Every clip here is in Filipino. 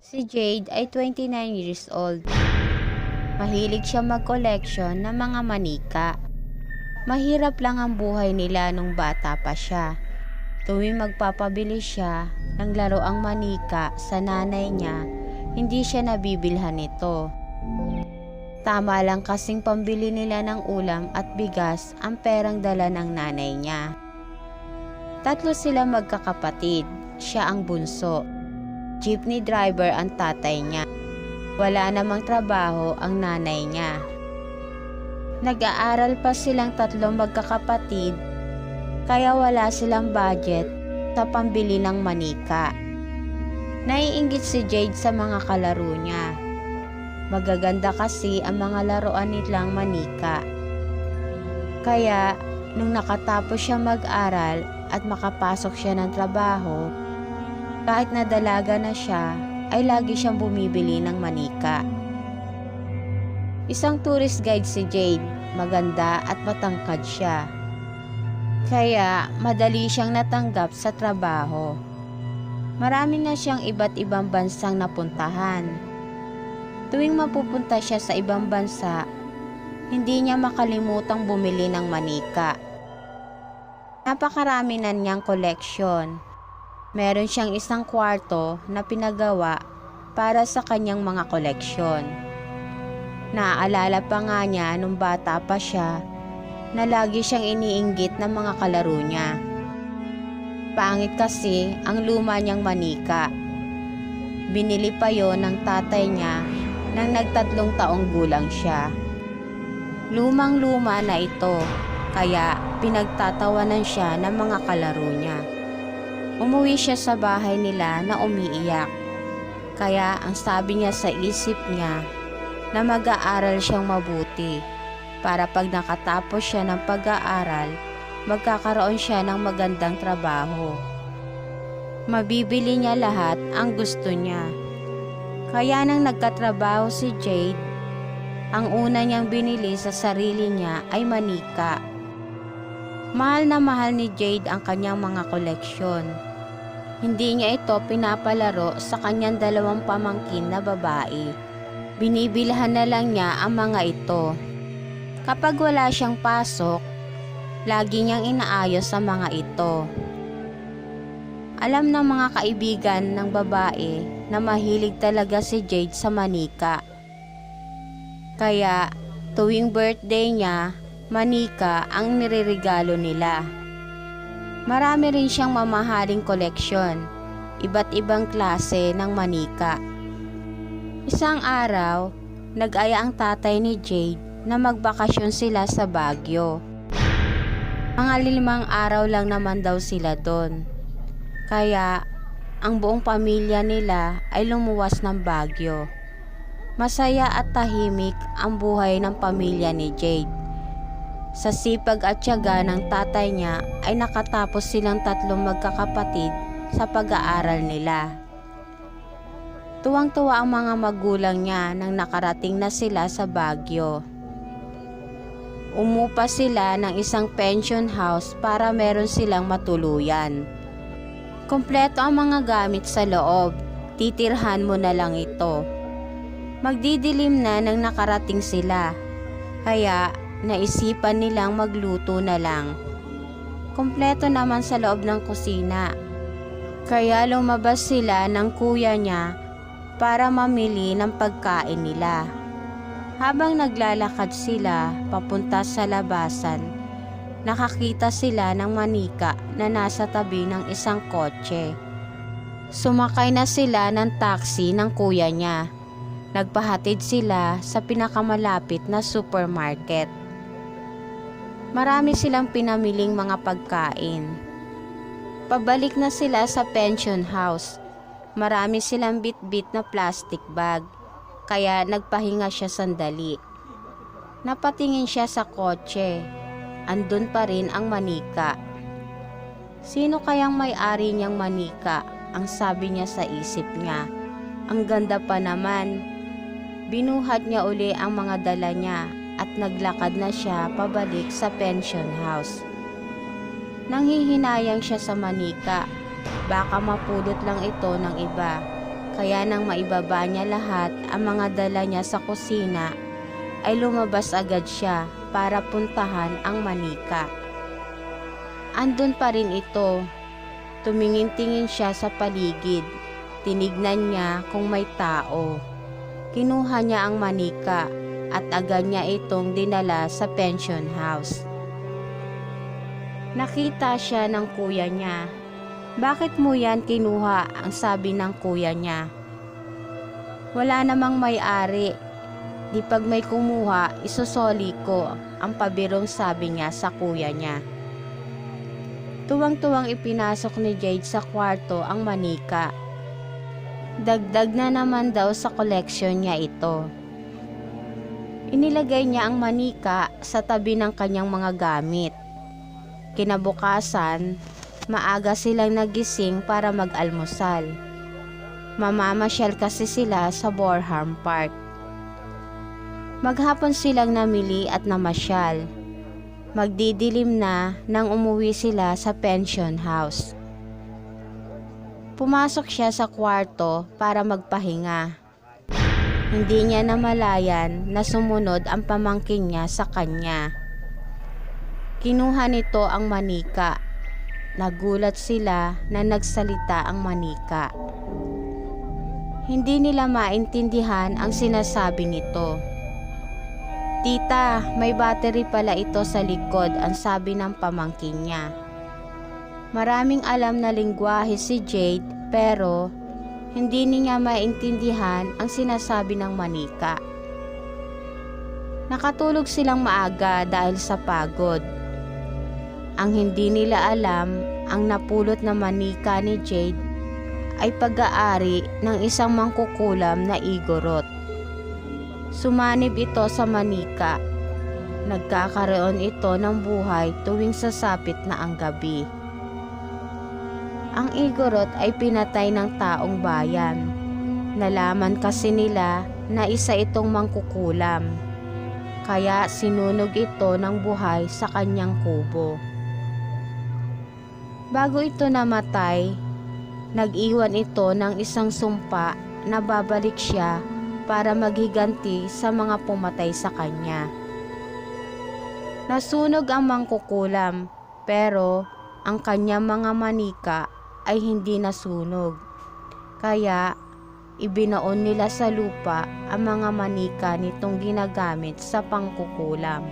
Si Jade ay 29 years old. Mahilig siya mag-collection ng mga manika. Mahirap lang ang buhay nila nung bata pa siya. Tuwing magpapabili siya ng laro ang manika sa nanay niya, hindi siya nabibilhan nito. Tama lang kasing pambili nila ng ulam at bigas ang perang dala ng nanay niya. Tatlo sila magkakapatid. Siya ang bunso. Jeepney driver ang tatay niya. Wala namang trabaho ang nanay niya. Nag-aaral pa silang tatlong magkakapatid kaya wala silang budget sa pambili ng manika. Naiinggit si Jade sa mga kalaro niya. Magaganda kasi ang mga laruan nilang manika. Kaya nung nakatapos siya mag-aral at makapasok siya ng trabaho, kahit na dalaga na siya, ay lagi siyang bumibili ng manika. Isang tourist guide si Jade, maganda at matangkad siya. Kaya madali siyang natanggap sa trabaho. Marami na siyang iba't ibang bansang napuntahan. Tuwing mapupunta siya sa ibang bansa, hindi niya makalimutang bumili ng manika. Napakarami na niyang koleksyon. Meron siyang isang kwarto na pinagawa para sa kanyang mga koleksyon. Naaalala pa nga niya nung bata pa siya na lagi siyang iniinggit ng mga kalaro niya. Pangit kasi ang luma niyang manika. Binili pa yon ng tatay niya nang nagtatlong taong gulang siya. Lumang luma na ito, kaya pinagtatawanan siya ng mga kalaro niya. Umuwi siya sa bahay nila na umiiyak. Kaya ang sabi niya sa isip niya na mag-aaral siyang mabuti para pag nakatapos siya ng pag-aaral, magkakaroon siya ng magandang trabaho. Mabibili niya lahat ang gusto niya. Kaya nang nagkatrabaho si Jade, ang una niyang binili sa sarili niya ay manika. Mahal na mahal ni Jade ang kanyang mga koleksyon. Hindi niya ito pinapalaro sa kanyang dalawang pamangkin na babae. Binibilhan na lang niya ang mga ito. Kapag wala siyang pasok, lagi niyang inaayos sa mga ito. Alam ng mga kaibigan ng babae na mahilig talaga si Jade sa manika. Kaya tuwing birthday niya, manika ang nireregalo nila. Marami rin siyang mamahaling koleksyon, iba't ibang klase ng manika. Isang araw, nag-aya ang tatay ni Jade na magbakasyon sila sa Baguio. Mga limang araw lang naman daw sila doon. Kaya, ang buong pamilya nila ay lumuwas ng Baguio. Masaya at tahimik ang buhay ng pamilya ni Jade. Sa sipag at tiyaga ng tatay niya ay nakatapos silang tatlong magkakapatid sa pag-aaral nila. Tuwang-tuwa ang mga magulang niya nang nakarating na sila sa Baguio. Umupa sila ng isang pension house para meron silang matuluyan. Kompleto ang mga gamit sa loob, titirhan mo na lang ito. Magdidilim na nang nakarating sila, kaya naisipan nilang magluto na lang. Kompleto naman sa loob ng kusina. Kaya lumabas sila ng kuya niya para mamili ng pagkain nila. Habang naglalakad sila papunta sa labasan, nakakita sila ng manika na nasa tabi ng isang kotse. Sumakay na sila ng taxi ng kuya niya. Nagpahatid sila sa pinakamalapit na supermarket. Marami silang pinamiling mga pagkain. Pabalik na sila sa pension house. Marami silang bit-bit na plastic bag. Kaya nagpahinga siya sandali. Napatingin siya sa kotse. Andun pa rin ang manika. Sino kayang may-ari niyang manika? Ang sabi niya sa isip niya. Ang ganda pa naman. Binuhat niya uli ang mga dala niya at naglakad na siya pabalik sa pension house. Nanghihinayang siya sa manika. Baka mapulot lang ito ng iba. Kaya nang maibaba niya lahat ang mga dala niya sa kusina, ay lumabas agad siya para puntahan ang manika. Andun pa rin ito. Tumingin-tingin siya sa paligid. Tinignan niya kung may tao. Kinuha niya ang manika at agad niya itong dinala sa pension house. Nakita siya ng kuya niya. Bakit mo yan kinuha ang sabi ng kuya niya? Wala namang may-ari. Di pag may kumuha, isusoli ko ang pabirong sabi niya sa kuya niya. Tuwang-tuwang ipinasok ni Jade sa kwarto ang manika. Dagdag na naman daw sa koleksyon niya ito. Inilagay niya ang manika sa tabi ng kanyang mga gamit. Kinabukasan, maaga silang nagising para mag-almusal. Mamamasyal kasi sila sa Borham Park. Maghapon silang namili at namasyal. Magdidilim na nang umuwi sila sa pension house. Pumasok siya sa kwarto para magpahinga. Hindi niya namalayan na sumunod ang pamangkin niya sa kanya. Kinuha nito ang manika. Nagulat sila na nagsalita ang manika. Hindi nila maintindihan ang sinasabi nito. Tita, may battery pala ito sa likod ang sabi ng pamangkin niya. Maraming alam na lingwahe si Jade pero hindi niya maintindihan ang sinasabi ng manika. Nakatulog silang maaga dahil sa pagod. Ang hindi nila alam, ang napulot na manika ni Jade ay pag-aari ng isang mangkukulam na Igorot. Sumanib ito sa manika. Nagkakaroon ito ng buhay tuwing sasapit na ang gabi. Ang Igorot ay pinatay ng taong bayan. Nalaman kasi nila na isa itong mangkukulam. Kaya sinunog ito ng buhay sa kanyang kubo. Bago ito namatay, nag-iwan ito ng isang sumpa na babalik siya para maghiganti sa mga pumatay sa kanya. Nasunog ang mangkukulam pero ang kanyang mga manika ay hindi nasunog. Kaya ibinaon nila sa lupa ang mga manika nitong ginagamit sa pangkukulam.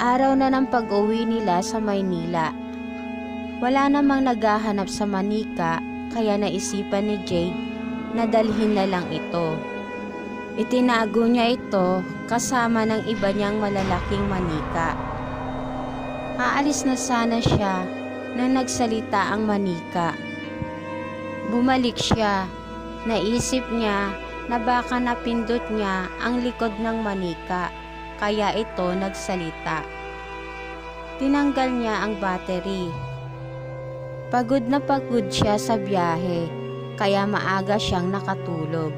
Araw na ng pag-uwi nila sa Maynila. Wala namang naghahanap sa manika kaya naisipan ni Jade na dalhin na lang ito. Itinago niya ito kasama ng iba niyang malalaking manika. Aalis na sana siya nang nagsalita ang manika. Bumalik siya. Naisip niya na baka napindot niya ang likod ng manika kaya ito nagsalita. Tinanggal niya ang battery. Pagod na pagod siya sa biyahe kaya maaga siyang nakatulog.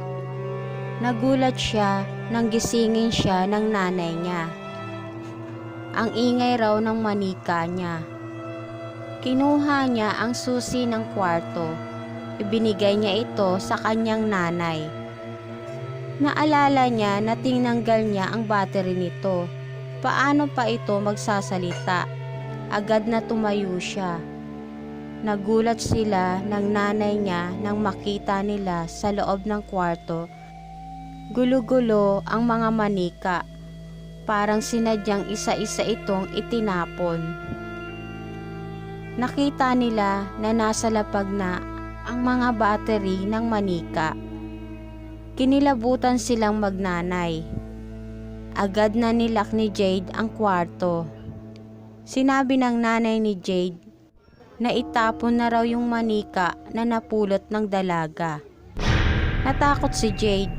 Nagulat siya nang gisingin siya ng nanay niya. Ang ingay raw ng manika niya. Kinuha niya ang susi ng kwarto. Ibinigay niya ito sa kanyang nanay. Naalala niya na tinanggal niya ang battery nito. Paano pa ito magsasalita? Agad na tumayo siya. Nagulat sila ng nanay niya nang makita nila sa loob ng kwarto. Gulo-gulo ang mga manika. Parang sinadyang isa-isa itong itinapon. Nakita nila na nasa lapag na ang mga battery ng manika. Kinilabutan silang magnanay. Agad na nilak ni Jade ang kwarto. Sinabi ng nanay ni Jade na itapon na raw yung manika na napulot ng dalaga. Natakot si Jade.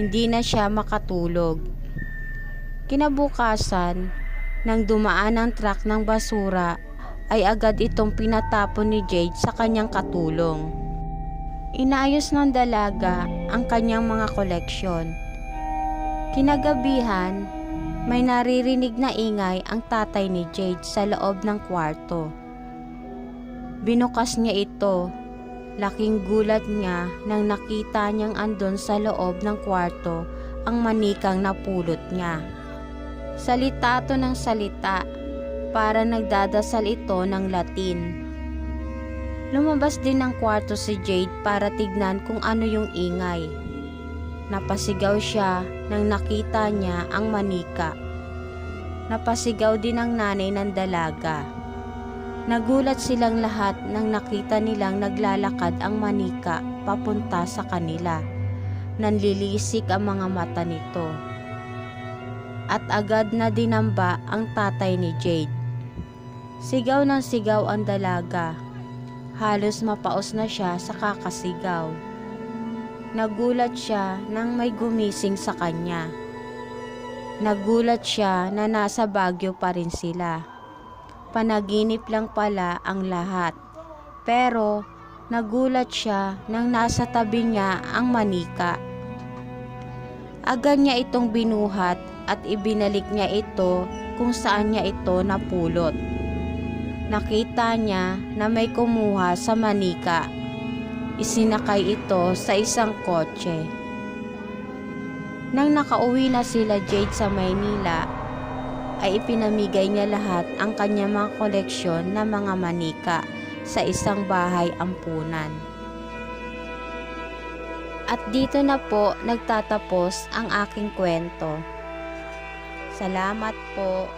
Hindi na siya makatulog. Kinabukasan, nang dumaan ang truck ng basura, ay agad itong pinatapon ni Jade sa kanyang katulong. Inayos ng dalaga ang kanyang mga koleksyon. Kinagabihan, may naririnig na ingay ang tatay ni Jade sa loob ng kwarto. Binukas niya ito. Laking gulat niya nang nakita niyang andon sa loob ng kwarto ang manikang napulot niya. Salita to ng salita para nagdadasal ito ng Latin. Lumabas din ng kwarto si Jade para tignan kung ano yung ingay. Napasigaw siya nang nakita niya ang manika. Napasigaw din ang nanay ng dalaga. Nagulat silang lahat nang nakita nilang naglalakad ang manika papunta sa kanila. Nanlilisik ang mga mata nito. At agad na dinamba ang tatay ni Jade. Sigaw ng sigaw ang dalaga. Halos mapaos na siya sa kakasigaw. Nagulat siya nang may gumising sa kanya. Nagulat siya na nasa Baguio pa rin sila. Panaginip lang pala ang lahat. Pero nagulat siya nang nasa tabi niya ang manika. Agad niya itong binuhat at ibinalik niya ito kung saan niya ito napulot. Nakita niya na may kumuha sa manika. Isinakay ito sa isang kotse. Nang nakauwi na sila Jade sa Maynila, ay ipinamigay niya lahat ang kanyang mga koleksyon ng mga manika sa isang bahay ampunan. At dito na po nagtatapos ang aking kwento. Salamat po.